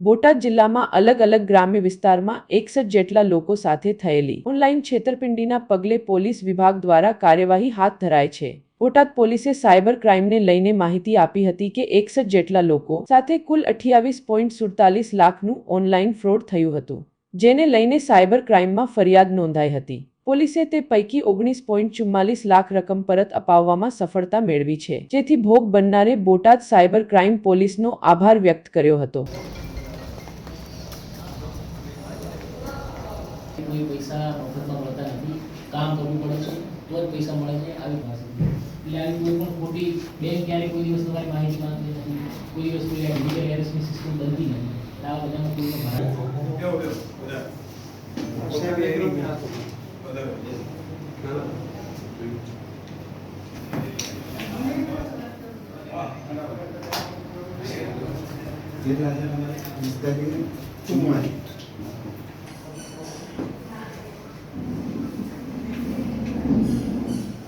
બોટાદ જિલ્લામાં અલગ અલગ ગ્રામ્ય વિસ્તારમાં એકસઠ જેટલા લોકો સાથે થયેલી ઓનલાઈન છેતરપિંડીના પગલે પોલીસ વિભાગ દ્વારા કાર્યવાહી હાથ ધરાય છે. બોટાદ પોલીસે સાયબર ક્રાઇમને લઈને માહિતી આપી હતી કે એકસઠ જેટલા લોકો સાથે કુલ અઠ્યાવીસ પોઈન્ટ સુડતાલીસ લાખનું ઓનલાઈન ફ્રોડ થયું હતું, જેને લઈને સાયબર ક્રાઇમમાં ફરિયાદ નોંધાઈ હતી. પોલીસે તે પૈકી ઓગણીસ પોઈન્ટ ચુમ્માલીસ લાખ રકમ પરત અપાવવામાં સફળતા મેળવી છે, જેથી ભોગ બનનારે બોટાદ સાયબર ક્રાઇમ પોલીસનો આભાર વ્યક્ત કર્યો હતો. કોઈ પૈસા મફતમાં મળતા નથી. કામ કરવું પડે છે તો જ પૈસા મળે છે આવી પાસે એટલે આવી કોઈ પણ ખોટી બેંક ક્યારે કોઈ દિવસ તમારી માહિતી માંગતી નથી કોઈ દિવસ કોઈ ડિજિટલ એરેસ્ટની સિસ્ટમ બનતી નથી. આ આવા બધામાં કોઈનો ભાર બેહો, બેહો, કેટલા છે તમારે? વિસ્તારી ચુમ્માલીસ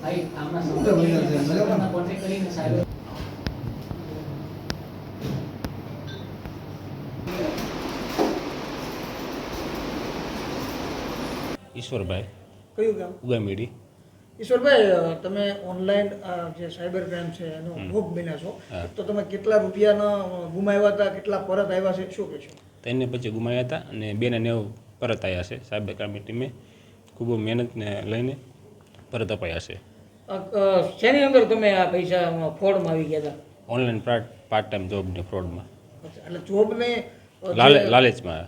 ભાઈ આમના મોટા ભાઈઓ છે, બરાબર. સંપર્કના કોન્ટેક્ટ કરીને સાહેબ ઈશ્વરભાઈ કયું ગામ? ઉગામેડી. ઈશ્વરભાઈ તમે ઓનલાઈન જે સાયબર ક્રાઇમ છે એનો ભોગ બન્યા છો. તો તમે કેટલા રૂપિયાના ગુમાવ્યા હતા કેટલા પરત આવ્યા છે શું કહેશો? તેને પછી ગુમાવ્યા હતા અને બેને નેવું પરત આવ્યા છે. સાયબર ક્રાઇમની ટીમે ખૂબ મહેનતને લઈને પરત અપાયા છે. શેની અંદર તમે આ પૈસા ફ્રોડમાં આવી ગયા હતા? ઓનલાઈન પાર્ટ પાર્ટ ટાઈમ જોબની ફ્રોડમાં એટલે જોબને લાલે લાલચમાં.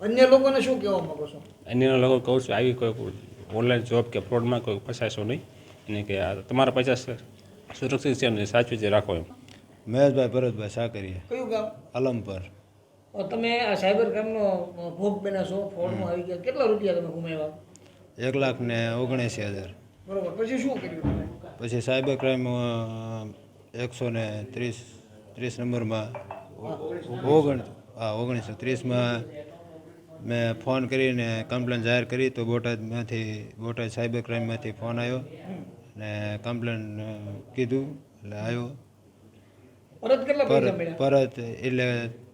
અન્ય લોકોને શું કહેવા માંગો છો? અન્ય લોકો કહું છું આવી કોઈ ઓનલાઈન જોબ કે ફ્રોડમાં કોઈ ફસાશો નહીં. એને કે આ તમારા પૈસા સુરક્ષિત છે અને સાચવી છે રાખો એમ. મહેશભાઈ ભરતભાઈ કરીએ કયું ગામ? અલમપર. તમે આ સાયબર ક્રાઇમનો ભોગ બન્યા છો ફ્રોડમાં આવી ગયા. કેટલા રૂપિયા તમે ગુમાવ્યા? એક લાખ ને ઓગણએંસી હજાર. બરોબર. પછી શું કર્યું પછી સાયબર ક્રાઇમ એકસો ને ત્રીસ ત્રીસ નંબરમાં ઓગણ હા ઓગણીસો ત્રીસમાં મેં ફોન કરીને કમ્પ્લેન જાહેર કરી તો બોટાદમાંથી બોટાદ સાયબર ક્રાઇમમાંથી ફોન આવ્યો ને કમ્પ્લેન કીધું એટલે આવ્યો. પરત કેટલા પરત પરત એટલે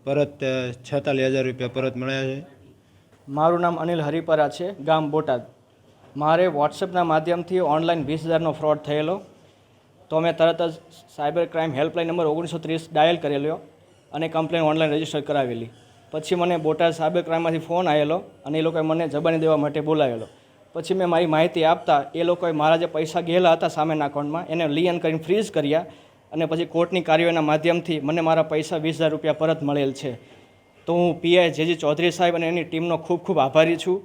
પરત છેતાલીસ હજાર રૂપિયા પરત મળ્યા છે. મારું નામ અનિલ હરિપરા છે ગામ બોટાદ. મારે વોટ્સએપના માધ્યમથી ઓનલાઈન વીસ હજારનો ફ્રોડ થયેલો. તો મેં તરત જ સાયબર ક્રાઇમ હેલ્પલાઇન નંબર ઓગણીસો ત્રીસ ડાયલ કરેલો અને કમ્પ્લેન ઓનલાઈન રજિસ્ટર કરાવેલી. પછી મને બોટાદ સાયબર ક્રાઇમમાંથી ફોન આવેલો અને એ લોકોએ મને જબાની દેવા માટે બોલાવેલો. પછી મેં મારી માહિતી આપતા એ લોકોએ મારા જે પૈસા ગયેલા હતા સામેના અકાઉન્ટમાં એને લીઅન કરીને ફ્રીઝ કર્યા અને પછી કોર્ટની કાર્યવાહીના માધ્યમથી મને મારા પૈસા વીસ હજાર રૂપિયા પરત મળેલ છે. તો હું પીઆઈ જેજી ચૌધરી સાહેબ અને એની ટીમનો ખૂબ ખૂબ આભારી છું.